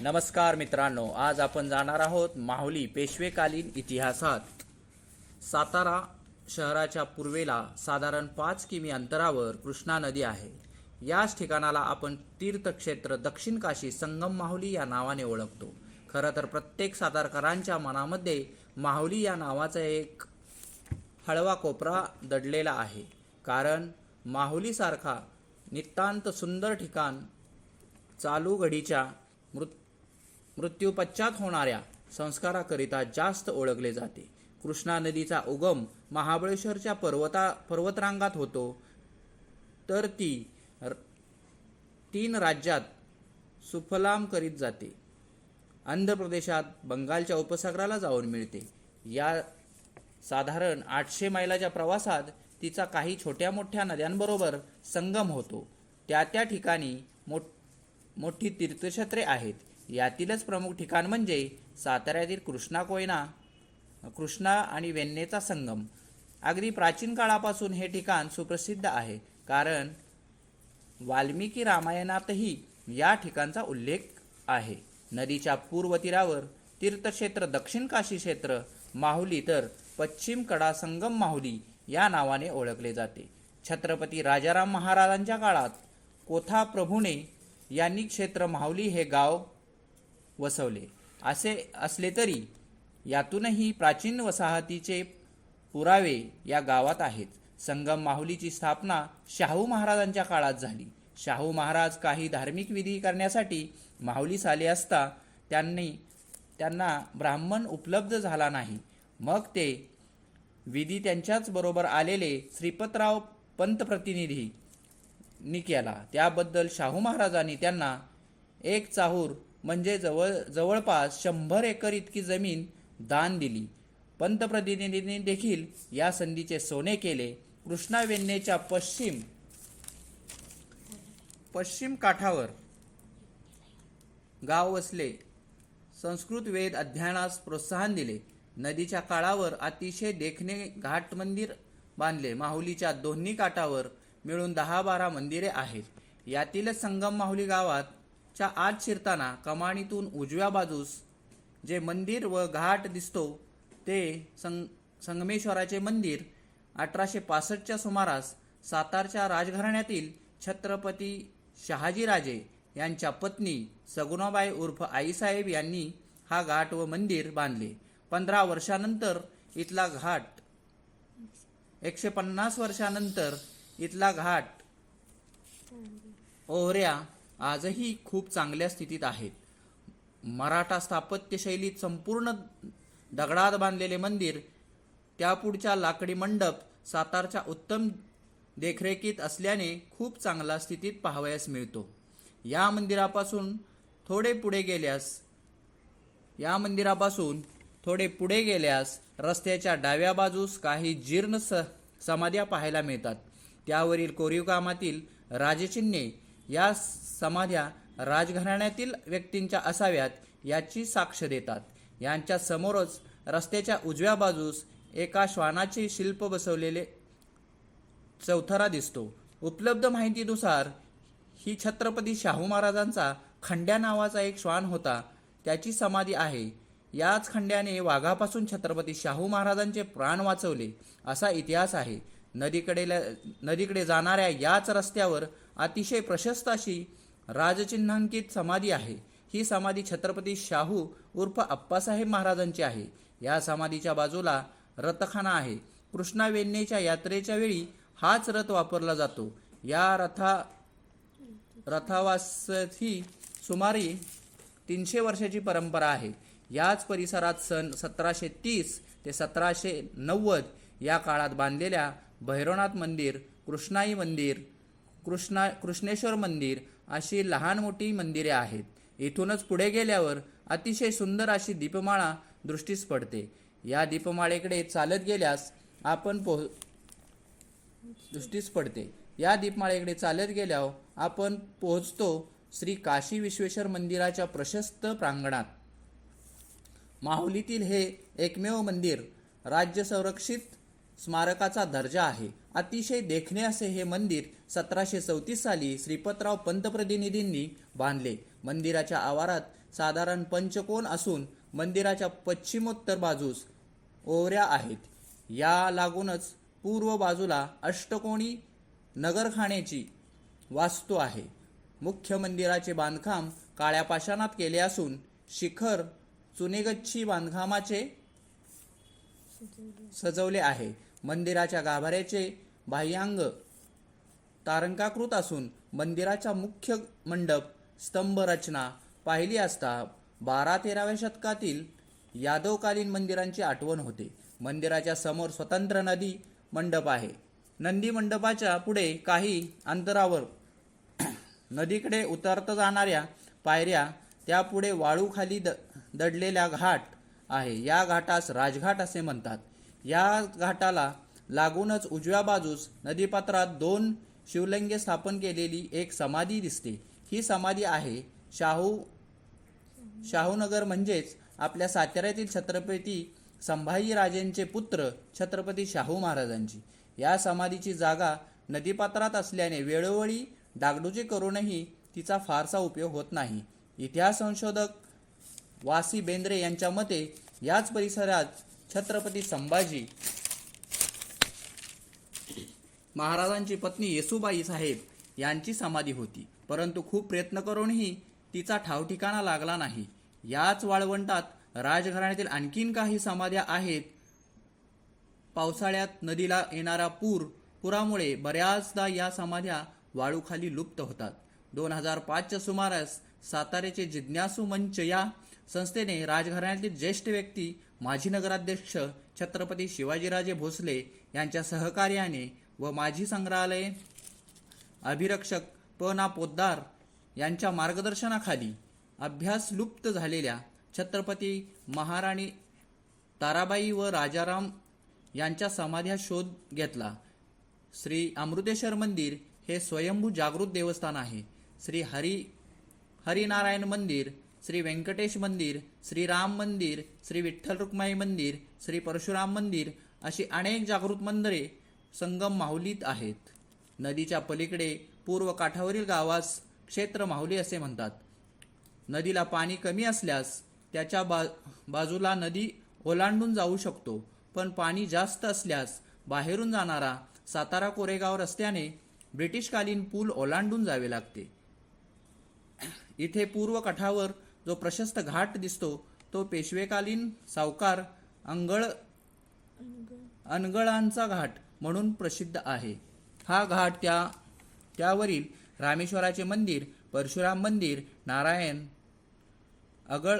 नमस्कार मित्रांनो आज आपण जाणार आहोत माहुली पेशवेकालीन इतिहासात. सातारा शहराच्या पूर्वेला साधारण पाच किमी अंतरावर कृष्णा नदी आहे. याच ठिकाणाला आपण तीर्थक्षेत्र दक्षिण काशी संगम माहुली या नावाने ओळखतो. खरं तर प्रत्येक सातारकरांच्या मनामध्ये माहुली या नावाचा एक हळवा कोपरा दडलेला आहे. कारण माहुलीसारखा नितांत सुंदर ठिकाण चालू घडीच्या मृत मृत्यूपश्चात होणाऱ्या संस्काराकरिता जास्त ओळखले जाते. कृष्णा नदीचा उगम महाबळेश्वरच्या पर्वता पर्वतरांगात होतो. तर ती र- तीन राज्यात सुफलाम करीत जाते. आंध्र प्रदेशात बंगालच्या उपसागराला जाऊन मिळते. या साधारण आठशे मैलाच्या प्रवासात तिचा काही छोट्या मोठ्या नद्यांबरोबर संगम होतो. त्या त्या ठिकाणी मोठ मोठी तीर्थक्षेत्रे आहेत. यातीलच प्रमुख ठिकाण म्हणजे साताऱ्यातील कृष्णा कोयना कृष्णा आणि वेन्नेचा संगम. अगदी प्राचीन काळापासून हे ठिकाण सुप्रसिद्ध आहे. कारण वाल्मिकी रामायणातही या ठिकाणचा उल्लेख आहे. नदीच्या पूर्व तीरावर तीर्थक्षेत्र दक्षिण काशी क्षेत्र माहुली तर पश्चिम कडा संगम माहुली या नावाने ओळखले जाते. छत्रपती राजाराम महाराजांच्या काळात कोथा प्रभूने यांनी क्षेत्र माहुली हे गाव वसवले. असे असले तरी यातूनही प्राचीन वसाहतीचे पुरावे या गावात आहेत. संगम माहुलीची स्थापना शाहू महाराजांच्या काळात झाली. शाहू महाराज काही धार्मिक विधी करण्यासाठी माहुलीस आले असता त्यांनी त्यांना ब्राह्मण उपलब्ध झाला नाही. मग ते विधी त्यांच्याच बरोबर आलेले श्रीपतराव पंतप्रतिनिधी नि केला त्याबद्दल शाहू महाराजांनी त्यांना एक चाहूर म्हणजे जवळ जवळपास शंभर एकर इतकी जमीन दान दिली. पंतप्रतिनिधींनी देखील या संधीचे सोने केले. कृष्णा वेण्णेच्या पश्चिम पश्चिम काठावर गाव वसले. संस्कृत वेद अध्ययनास प्रोत्साहन दिले. नदीच्या काळावर अतिशय देखणे घाट मंदिर बांधले. माहुलीच्या दोन्ही काठावर मिळून दहा बारा मंदिरे आहेत. यातीलच संगम माहुली गावात च्या आत शिरताना कमानीतून उजव्या बाजूस जे मंदिर व घाट दिसतो ते संग संगमेश्वराचे मंदिर अठराशे पासष्टच्या सुमारास सातारच्या राजघराण्यातील छत्रपती शहाजीराजे यांच्या पत्नी सगुणाबाई उर्फ आईसाहेब यांनी हा घाट व मंदिर बांधले. पंधरा वर्षानंतर इथला घाट एकशे पन्नास वर्षानंतर इथला घाट ओहऱ्या आजही खूप चांगल्या स्थितीत आहेत. मराठा स्थापत्यशैलीत संपूर्ण दगडात बांधलेले मंदिर त्यापुढच्या लाकडी मंडप सातारच्या उत्तम देखरेखीत असल्याने खूप चांगला स्थितीत पाहावयास मिळतो. या मंदिरापासून थोडे पुढे गेल्यास या मंदिरापासून थोडे पुढे गेल्यास रस्त्याच्या डाव्या बाजूस काही जीर्ण स समाध्या पाहायला मिळतात. त्यावरील कोरीव कामातील राजचिन्हे या समाध्या राजघराण्यातील व्यक्तींच्या असाव्यात याची साक्ष देतात. यांच्या समोरच रस्त्याच्या उजव्या बाजूस एका श्वानाचे शिल्प बसवलेले चौथरा दिसतो. उपलब्ध माहितीनुसार ही छत्रपती शाहू महाराजांचा खंड्या नावाचा एक श्वान होता. त्याची समाधी आहे. याच खंड्याने वाघापासून छत्रपती शाहू महाराजांचे प्राण वाचवले. असा इतिहास आहे. नदीकडे नदीकडे जाणाऱ्या याच रस्त्यावर अतिशय प्रशस्त अशी राजचिन्हांकित समाधी आहे. ही समाधी छत्रपती शाहू उर्फ अप्पासाहेब महाराजांची आहे. या समाधीच्या बाजूला रथखाना आहे. कृष्णा वेण्णेच्या यात्रेच्या वेळी हाच रथ वापरला जातो. या रथा रथावासही सुमारे तीनशे वर्षाची परंपरा आहे. याच परिसरात सन सतराशे तीस ते सतराशे नव्वद या काळात बांधलेल्या भैरवनाथ मंदिर कृष्णाई मंदिर कृष्णा कृष्णेश्वर मंदिर अशी लहान मोठी मंदिरे आहेत. इथूनच पुढे गेल्यावर अतिशय सुंदर अशी दीपमाळा दृष्टीस पडते. या दीपमाळेकडे चालत गेल्यास आपण पोह दृष्टीस पडते. या दीपमाळेकडे चालत गेल्यावर आपण पोहोचतो श्री काशी विश्वेश्वर मंदिराच्या प्रशस्त प्रांगणात. माहुलीतील हे एकमेव मंदिर राज्य संरक्षित स्मारकाचा दर्जा आहे. अतिशय देखणे असे हे मंदिर सतराशे चौतीस साली श्रीपतराव पंतप्रतिनिधींनी बांधले. मंदिराच्या आवारात साधारण पंचकोन असून मंदिराच्या पश्चिमोत्तर बाजूस ओवऱ्या आहेत. या लागूनच पूर्व बाजूला अष्टकोणी नगरखाण्याची वास्तू आहे. मुख्य मंदिराचे बांधकाम काळ्या पाषाणात केले असून शिखर चुनेगच्छी बांधकामाचे सजवले आहे. मंदिराच्या गाभाऱ्याचे बाह्यांग तारंकाकृत असून मंदिराचा मुख्य मंडप स्तंभ रचना पाहिली असता बारा तेराव्या शतकातील यादवकालीन मंदिरांची आठवण होते. मंदिराच्या समोर स्वतंत्र नदी मंडप आहे. नंदी मंडपाच्या पुढे काही अंतरावर नदीकडे उतरत जाणाऱ्या पायऱ्या त्यापुढे वाळूखाली द दडलेल्या घाट आहे. या घाटास राजघाट असे म्हणतात. या घाटाला लागूनच उजव्या बाजूस नदीपात्रात दोन शिवलिंगे स्थापन केलेली एक समाधी दिसते. ही समाधी आहे शाहू शाहूनगर म्हणजेच आपल्या साताऱ्यातील छत्रपती संभाजीराजेंचे पुत्र छत्रपती शाहू महाराजांची. या समाधीची जागा नदीपात्रात असल्याने वेळोवेळी डागडुजी करूनही तिचा फारसा उपयोग होत नाही. इतिहास संशोधक वासी बेंद्रे यांच्या मते याच परिसरात छत्रपती संभाजी महाराजांची पत्नी येसुबाई साहेब यांची समाधी होती. परंतु खूप प्रयत्न करूनही तिचा ठावठिकाणा लागला नाही. याच वाळवंटात राजघराण्यातील आणखीन काही समाध्या आहेत. पावसाळ्यात नदीला येणारा पूर पुरामुळे बऱ्याचदा या समाध्या वाळूखाली लुप्त होतात. दोन हजार पाचच्या सुमारास साताऱ्याचे जिज्ञासू मंच या संस्थेने राजघराण्यातील ज्येष्ठ व्यक्ती माजी नगराध्यक्ष छत्रपती शिवाजीराजे भोसले यांच्या सहकार्याने व माजी संग्रहालय अभिरक्षक प ना पोद्दार यांच्या मार्गदर्शनाखाली अभ्यास लुप्त झालेल्या छत्रपती महाराणी ताराबाई व राजाराम यांच्या समाध्या शोध घेतला. श्री अमृतेश्वर मंदिर हे स्वयंभू जागृत देवस्थान आहे. श्री हरी हरिनारायण मंदिर श्री व्यंकटेश मंदिर श्री राम मंदिर श्री विठ्ठल रुक्माई मंदिर श्री परशुराम मंदिर अशी अनेक जागृत मंदिरे संगम माहुलीत आहेत. नदीच्या पलीकडे पूर्व काठावरील गावास क्षेत्र माहुली असे म्हणतात. नदीला पाणी कमी असल्यास त्याच्या बा बाजूला नदी ओलांडून जाऊ शकतो पण पाणी जास्त असल्यास बाहेरून जाणारा सातारा कोरेगाव रस्त्याने ब्रिटिशकालीन पूल ओलांडून जावे लागते. इथे पूर्व काठावर जो प्रशस्त घाट दिसतो तो पेशवेकालीन सावकार अंगळ अनगळांचा घाट म्हणून प्रसिद्ध आहे. हा घाट त्या त्यावरील रामेश्वराचे मंदिर परशुराम मंदिर नारायण अगळ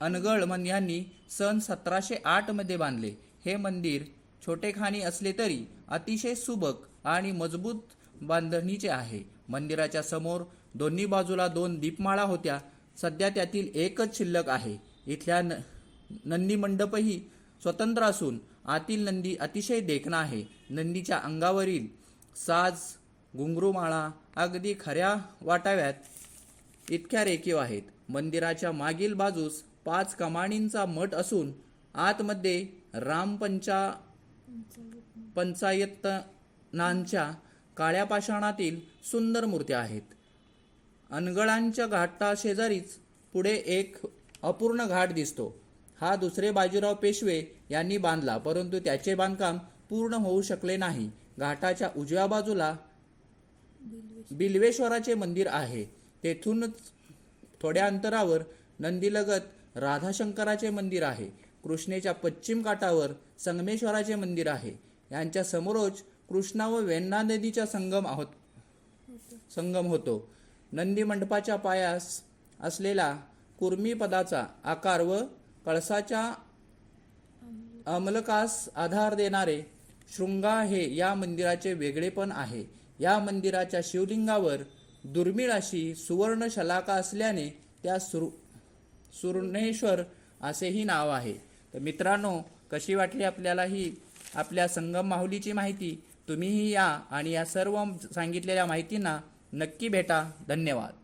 अनगळ मन यांनी सन सतराशे आठमध्ये बांधले. हे मंदिर छोटेखानी असले तरी अतिशय सुबक आणि मजबूत बांधणीचे आहे. मंदिराच्या समोर दोन्ही बाजूला दोन दीपमाळा होत्या. सध्या त्यातील एकच शिल्लक आहे. इथल्या न नंदी मंडपही स्वतंत्र असून आतील नंदी अतिशय देखणा आहे. नंदीच्या अंगावरील साज घुंगरूमाळा अगदी खऱ्या वाटाव्यात इतक्या रेखीव आहेत. मंदिराच्या मागील बाजूस पाच कमाणींचा मठ असून आतमध्ये रामपंचा पंचायतनांच्या काळ्या पाषाणातील सुंदर मूर्त्या आहेत. अनगळांच्या घाटा शेजारीच पुढे एक अपूर्ण घाट दिसतो. हा दुसरे बाजीराव पेशवे यांनी बांधला परंतु त्याचे बांधकाम पूर्ण होऊ शकले नाही. घाटाच्या उजव्या बाजूला बिल्वेश्वराचे मंदिर आहे. तेथूनच थोड्या अंतरावर नंदीलगत राधाशंकराचे मंदिर आहे. कृष्णेच्या पश्चिम काठावर संगमेश्वराचे मंदिर आहे. यांच्या समोरच कृष्णा व वेण्णा नदीचा संगम आहोत संगम होतो. नंदी मंडपाच्या पायास असलेला कुर्मी पदाचा आकार व कळसाच्या अमलकास आधार देणारे शृंगा हे या मंदिराचे वेगळेपण आहे. या मंदिराच्या शिवलिंगावर दुर्मिळ अशी सुवर्ण शलाका असल्याने त्या सुर सुर्णेश्वर असेही नाव आहे. तर मित्रांनो कशी वाटली आपल्याला ही आपल्या संगम माहुलीची माहिती? तुम्हीही या आणि या सर्व सांगितलेल्या माहितींना नक्की भेटा. धन्यवाद.